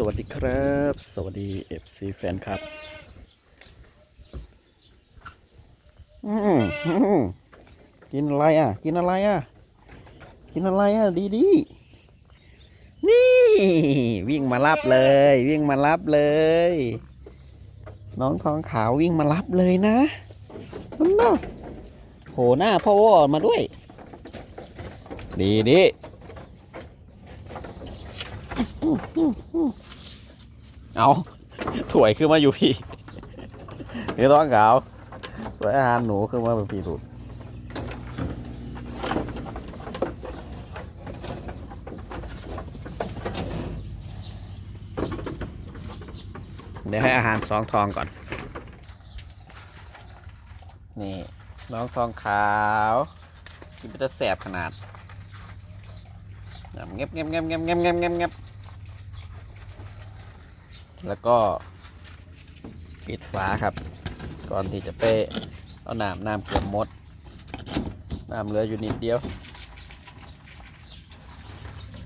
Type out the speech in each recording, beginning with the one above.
สวัสดีครับ สวัสดี FC แฟนครับ อืมอืมกินอะไรอะ กินอะไรอะ กินอะไรอะ ดีดีนี่ วิ่งมารับเลย วิ่งมารับเลย น้องทองขาววิ่งมารับเลยนะนั่นนะโผล่หน้าพ่อวอมาด้วย ดีดี เอาถวยขึ้นมาอยู่พี่เนี่ต้องขาวถวยอาหารหนูขึ้นมาเป็นพี่ถูกเดี๋ยวให้อาหารสองทองก่อน นี่น้องทองขาว กินไปจะแสบขนาดเงียบเงียบเงียบเงียบเงียบเงียบเงียบ แล้วก็ปิดฝาครับ ก่อนที่จะไปเอาน้ำน้ำเกือบหมดน้ำเหลืออยู่นิดเดียว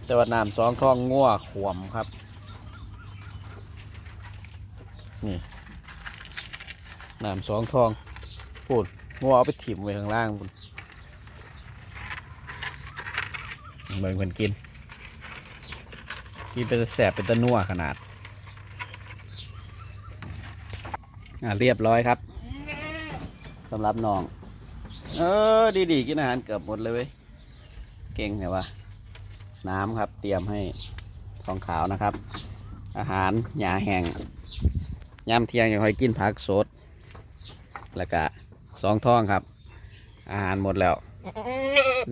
แต่ว่าน้ำสองท้องงัวขวมครับ นี่น้ำสองทองพูดงัวเอาไปถิ่มไว้ข้างล่างพุ่นเบิ่งเพิ่นกิน กินเป็นแสบเป็นตะนัวขนาด อ่าเรียบร้อยครับสำหรับน้อง เออดีๆกินอาหารเกือบหมดเลยเว้ยเก่งไงวะน้ำครับ เตรียมให้ทองขาวนะครับ อาหารหญ้าแห้งยามเที่ยงยังคอยกินผักสด แล้วก็สองท้องครับ อาหารหมดแล้ว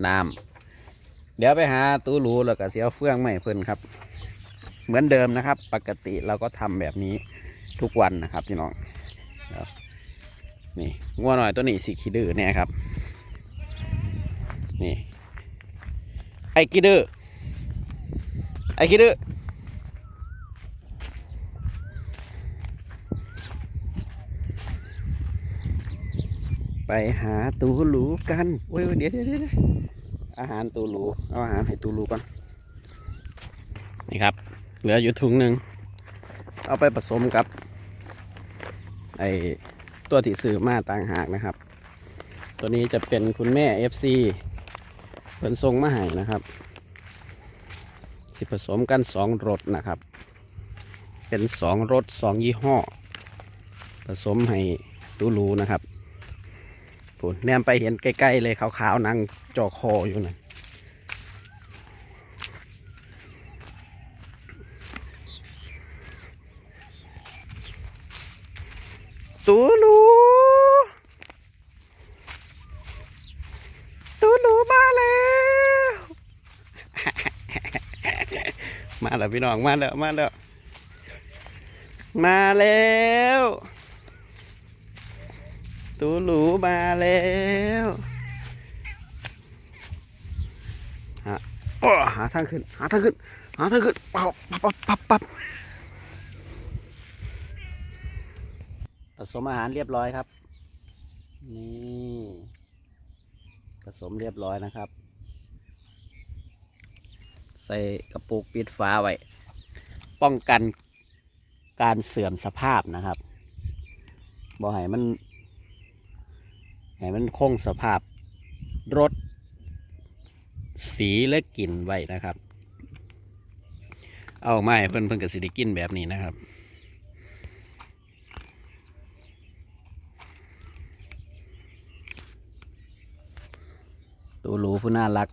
น้ำเดี๋ยวไปหาตู้รูแล้วก็เสียวเฟื่องใหม่เพิ่นครับ เหมือนเดิมนะครับ ปกติเราก็ทำแบบนี้ทุกวันนะครับพี่น้อง นี่งัวหน่อยตัวนี้สีขี้ดื้อเนี่ยครับ นี่ ไอ้ขี้ดื้อไอ้ขี้ดื้อไปหาตูหลูกันโอ้ยเดี๋ยวเดี๋ยวเดี๋ยวอาหารตูหลูเอาอาหารให้ตูหลูก่อน นี่ครับ เหลืออยู่ถุงหนึ่ง เอาไปผสมกับ ไอตัวที่ซื้อมาต่างหากนะครับ ตัวนี้จะเป็นคุณแม่ FC เพิ่นทรงมาให้นะครับ สิผสมกันสองรสนะครับ เป็นสองรสสองยี่ห้อ ผสมให้ตูรูนะครับผุนแนมไปเห็นใกล้ๆเลยขาวๆนั่งจอคออยู่นะ ตูรูตูรูมาแล้ว มาแล้วพี่น้องมาแล้วมาแล้ว มาแล้วตูลูมาแล้วฮะโอ้หาทางขึ้นหาทางขึ้นหาทางขึ้นปับปับปับปับปับ ผสมอาหารเรียบร้อยครับ นี่ผสมเรียบร้อยนะครับ ใส่กระปุกปิดฟ้าไว้ ป้องกันการเสื่อมสภาพนะครับบ่ให้มันให้มันคงสภาพรสสีและกลิ่นไว้นะครับ เอาไม่เพิ่นเพิ่นกับสิได้กินแบบนี้นะครับ ตัวหรูผู้น่ารัก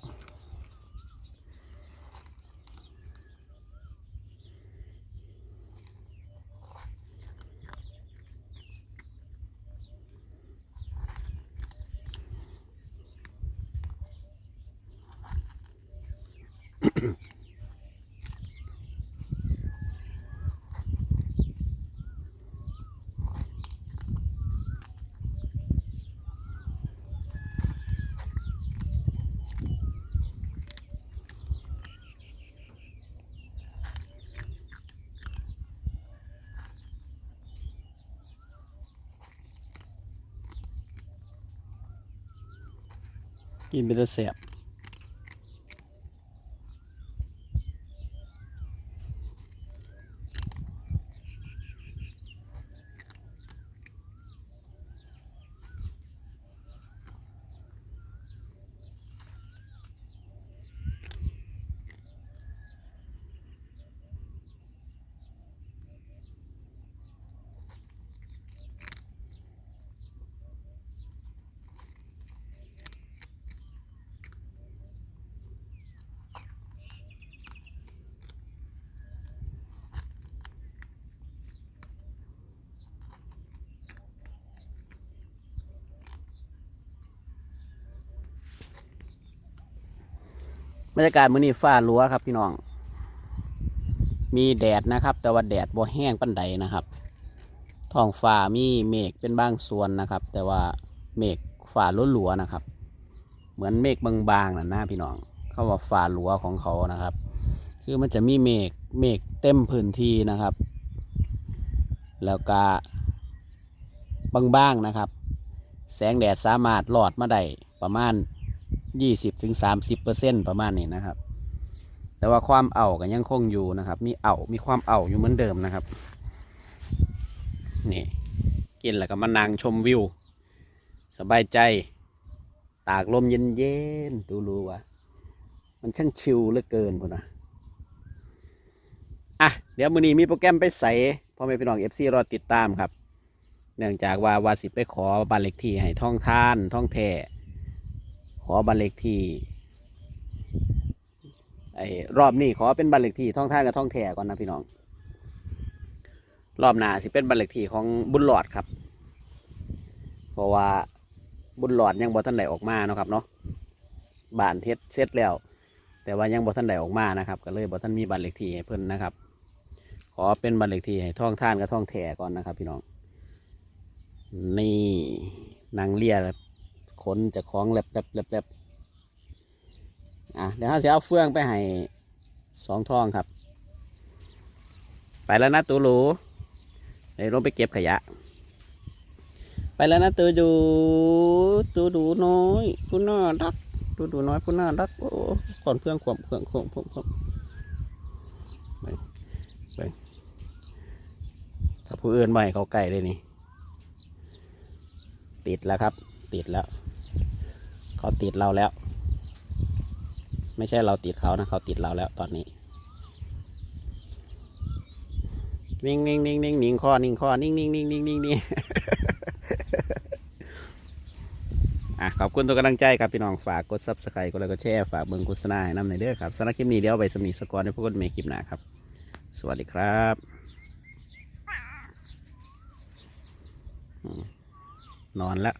กินเป็นตะแสบ บรรยากาศมื้อนี้ฟ้าลัวครับพี่น้อง มีแดดนะครับ แต่ว่าแดดบ่แห้งปันใดนะครับท้องฟ้ามีเมฆเป็นบางส่วนนะครับ แต่ว่าเมฆฟ้าหลัวๆนะครับ เหมือนเมฆบางๆนะนะพี่น้องเขาว่าฟ้าลัวของเขานะครับ คือมันจะมีเมฆเมฆเต็มพื้นที่นะครับ แล้วก็บางๆนะครับ แสงแดดสามารถหลอดมาได้ประมาณ 20-30%ปอร์เซ็นประมาณนี้นะครับ แต่ว่าความเอาก็ยังคงอยู่นะครับ มีเอามีความเอาอยู่เหมือนเดิมนะครับ นี่กินแล้วก็มานั่งชมวิว สบายใจ ตากลมเย็นๆตูรู้ว่า มันช่างชิลเหลือเกินพุ่นนะอะ เดี๋ยวมือนี้มีโปรแกรมไปใส่พ่อแม่พี่น้องเอฟซีรอติดตามครับ เนื่องจากว่าวาสิไปขอบัตรเล็กที่ให้ท่องท่านท่องแท่ ขอบัตรเล็กที่ไอ้รอบนี้ขอเป็นบัตรเล็กที่ท่องท่านกับท่องแท่ก่อนนะพี่น้อง รอบหน้าสิเป็นบัตรเล็กที่ของบุญหลอดครับ เพราะว่าบุญหลอดยังบ่ทันได้ออกมาเนาะครับเนาะบานเทศเสร็จแล้ว แต่ว่ายังบ่ทันได้ออกมานะครับ ก็เลยบ่ทันมีบัตรเล็กที่ให้เพิ่นนะครับ ขอเป็นบัตรเล็กที่ให้ท่องท่านกับท่องแท่ก่อนนะครับ พี่น้องนี่นางเลีย ขนจะคล้องแลบแลบแลบแลบอะเดี๋ยวเราจะเอาเฟืองไปให้สองท่องครับ ไปแล้วนะตูหลูเดี๋ยวลงไปเก็บขยะ ไปแล้วนะตูดูตูดูน้อยผู้น่ารักตูดูน้อยผู้น่ารักโอ้ก่อนเพื่อนขวบเพื่อนขวบขวบขวบไปไปถ้าผู้อื่นไม่ให้เขาใกล้เลยนี่ ติดแล้วครับ ติดแล้ว เขาติดเราแล้ว ไม่ใช่เราติดเขานะเขาติดเราแล้วตอนนี้ นิ่งนิ่งนิ่งนิ่งนิ่งคอนิ่งคอนิ่งนิ่งนิ่งนิ่งนิ่งนิ่งอะขอบคุณตัวกำลังใจครับพี่น้องฝากกดซับสไครต์กดไลค์กดแชร์ฝากเบิ่งโฆษณาให้นำในอยเด้อครับสำหรับคลิปนี้เดี๋ยวไปสมีสกอร์ในพวกคนเมคลิปหน้าครับ สวัสดีครับนอนแล้ว